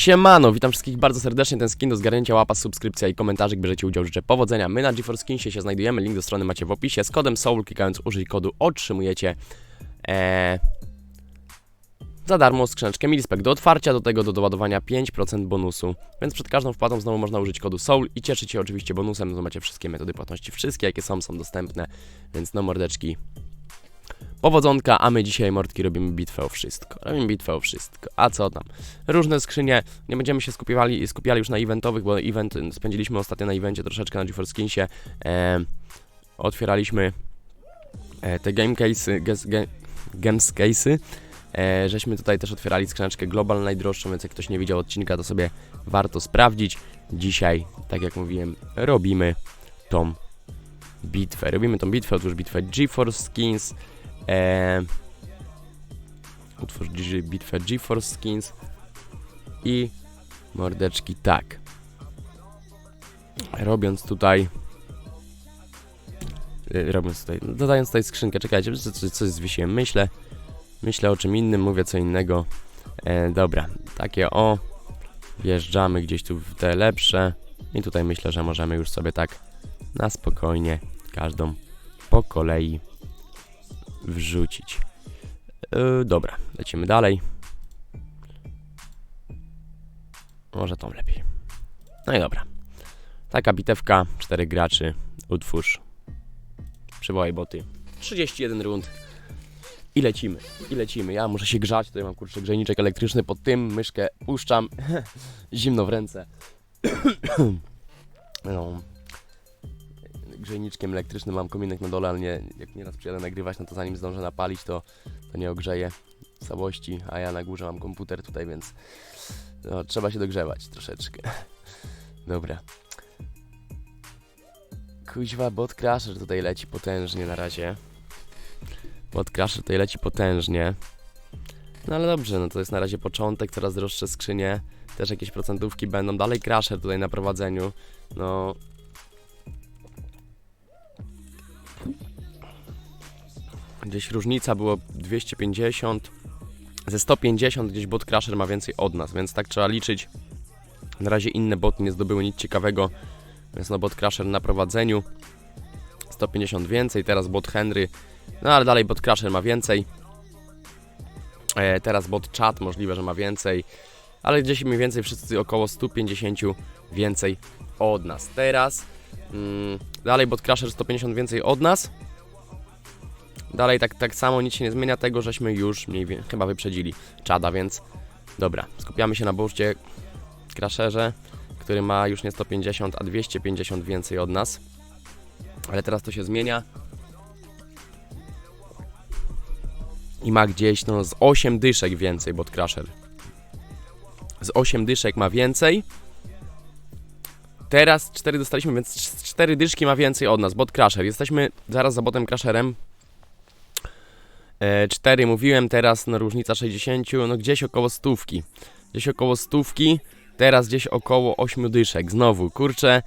Siemano, witam wszystkich bardzo serdecznie. Ten skin do zgarnięcia łapa, subskrypcja i komentarzyk. Bierzecie udział, życzę powodzenia. My na GeForce Skinsie się znajdujemy. Link do strony macie w opisie. Z kodem SOUL, klikając użyj kodu, otrzymujecie e, za darmo skrzyneczkę Milispek do otwarcia, do tego do doładowania 5% bonusu. Więc przed każdą wpłatą znowu można użyć kodu SOUL i cieszyć się oczywiście bonusem. No macie wszystkie metody płatności, wszystkie jakie są, są dostępne. Więc no mordeczki, Powodzonka, a my dzisiaj mordki robimy bitwę o wszystko. Robimy bitwę o wszystko. A co tam? Różne skrzynie. Nie będziemy się skupiali, skupiali już na eventowych, bo event spędziliśmy ostatnio na evencie troszeczkę na GeForce Skinsie. E, otwieraliśmy e, te game case'y, ges- ge, games case'y. E, żeśmy tutaj też otwierali skrzyneczkę Global najdroższą, więc jak ktoś nie widział odcinka, to sobie warto sprawdzić. Dzisiaj, tak jak mówiłem, robimy tą bitwę. Robimy tą bitwę, otóż bitwę GeForce Skins. Utwórz G- bitwę GeForce Skins i mordeczki tak. Robiąc tutaj e, robiąc tutaj, dodając tutaj skrzynkę, czekajcie, co- co- coś zwiesiłem, myślę, myślę o czym innym, mówię co innego. E, dobra, takie o, wjeżdżamy gdzieś tu w te lepsze i tutaj myślę, że możemy już sobie tak na spokojnie każdą po kolei wrzucić. Yy, dobra, lecimy dalej. Może tą lepiej. No i dobra. Taka bitewka, 4 graczy, utwórz. Przywołaj boty. 31 rund. I lecimy, i lecimy. Ja muszę się grzać, tutaj mam kurczę grzejniczek elektryczny pod tym, myszkę puszczam, zimno w ręce. no, grzejniczkiem elektrycznym mam kominek na dole, ale nie, jak nieraz przyjadę nagrywać, no to zanim zdążę napalić, to, to nie ogrzeję całości, a ja na górze mam komputer tutaj, więc no, trzeba się dogrzewać troszeczkę. Dobra. Kuźwa, bot crasher tutaj leci potężnie na razie. Bot crasher tutaj leci potężnie. No ale dobrze, no to jest na razie początek, coraz droższe skrzynie, też jakieś procentówki będą. Dalej crasher tutaj na prowadzeniu. No, Gdzieś różnica było 250. Ze 150 gdzieś bot Crusher ma więcej od nas, więc tak trzeba liczyć. Na razie inne boty nie zdobyły nic ciekawego, więc no bot Crusher na prowadzeniu. 150 więcej, teraz bot Henry. No ale dalej bot Crusher ma więcej. E, teraz bot Chat możliwe, że ma więcej. Ale gdzieś mniej więcej wszyscy około 150 więcej od nas. Teraz mm, dalej bot Crusher 150 więcej od nas. Dalej tak, tak samo nic się nie zmienia tego, żeśmy już mniej wie, chyba wyprzedzili czada, więc dobra, skupiamy się na burcie Crasherze, który ma już nie 150, a 250 więcej od nas. Ale teraz to się zmienia. I ma gdzieś no z 8 dyszek więcej bot Crasher. Z 8 dyszek ma więcej. Teraz 4 dostaliśmy, więc 4 dyszki ma więcej od nas. Bot Crasher. Jesteśmy zaraz za botem Crasherem. 4 mówiłem, teraz no różnica 60, no gdzieś około stówki. Gdzieś około stówki, teraz gdzieś około 8 dyszek. Znowu, kurczę,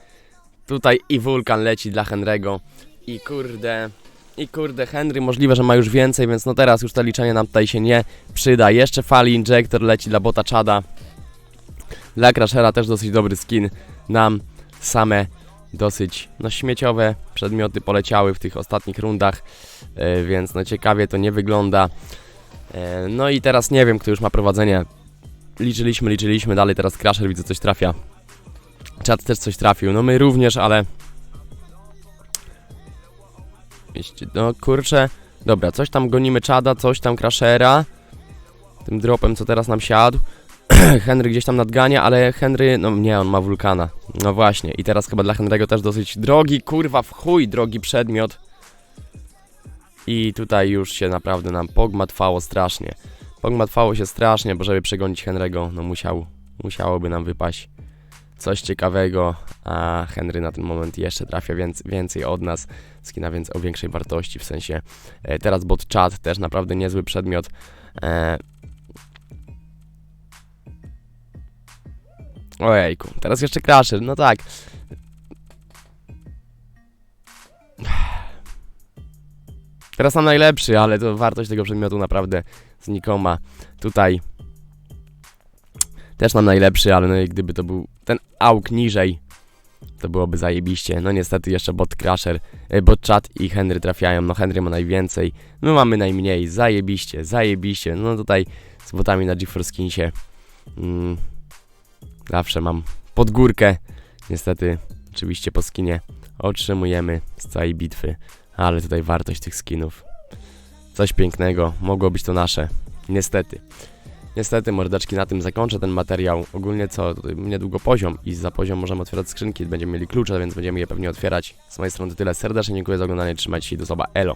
tutaj i wulkan leci dla Henry'ego i kurde, i kurde, Henry możliwe, że ma już więcej, więc no teraz już to liczenie nam tutaj się nie przyda. Jeszcze fali injektor leci dla bota Chada. Dla Crashera też dosyć dobry skin. Nam same dosyć no, śmieciowe przedmioty poleciały w tych ostatnich rundach, e, więc no ciekawie to nie wygląda. E, no i teraz nie wiem, kto już ma prowadzenie. Liczyliśmy, liczyliśmy, dalej teraz Crusher widzę coś trafia. Czat też coś trafił, no my również, ale... No kurczę, dobra, coś tam gonimy Czada, coś tam Crushera. Tym dropem, co teraz nam siadł. Henry gdzieś tam nadgania, ale Henry, no nie, on ma wulkana. No właśnie, i teraz chyba dla Henry'ego też dosyć drogi, kurwa, w chuj drogi przedmiot. I tutaj już się naprawdę nam pogmatwało strasznie. Pogmatwało się strasznie, bo żeby przegonić Henry'ego, no musiał, musiałoby nam wypaść coś ciekawego, a Henry na ten moment jeszcze trafia więcej, więcej od nas, skina więc o większej wartości, w sensie e, teraz bot chat, też naprawdę niezły przedmiot. E, Ojejku, teraz jeszcze Crusher, no tak. Teraz mam najlepszy, ale to wartość tego przedmiotu naprawdę znikoma. Tutaj Też mam najlepszy, ale no i gdyby to był ten auk niżej, to byłoby zajebiście. No niestety jeszcze bot Crusher, e, bot Chat i Henry trafiają. No Henry ma najwięcej, my mamy najmniej. Zajebiście, zajebiście. No tutaj z botami na GeForce Skinsie mm, zawsze mam pod górkę. Niestety, oczywiście po skinie otrzymujemy z całej bitwy, ale tutaj wartość tych skinów. Coś pięknego, mogło być to nasze. Niestety. Niestety, mordeczki, na tym zakończę ten materiał. Ogólnie co, niedługo poziom i za poziom możemy otwierać skrzynki, będziemy mieli klucze, więc będziemy je pewnie otwierać. Z mojej strony tyle. Serdecznie dziękuję za oglądanie, trzymajcie się do zobaczenia. Elo!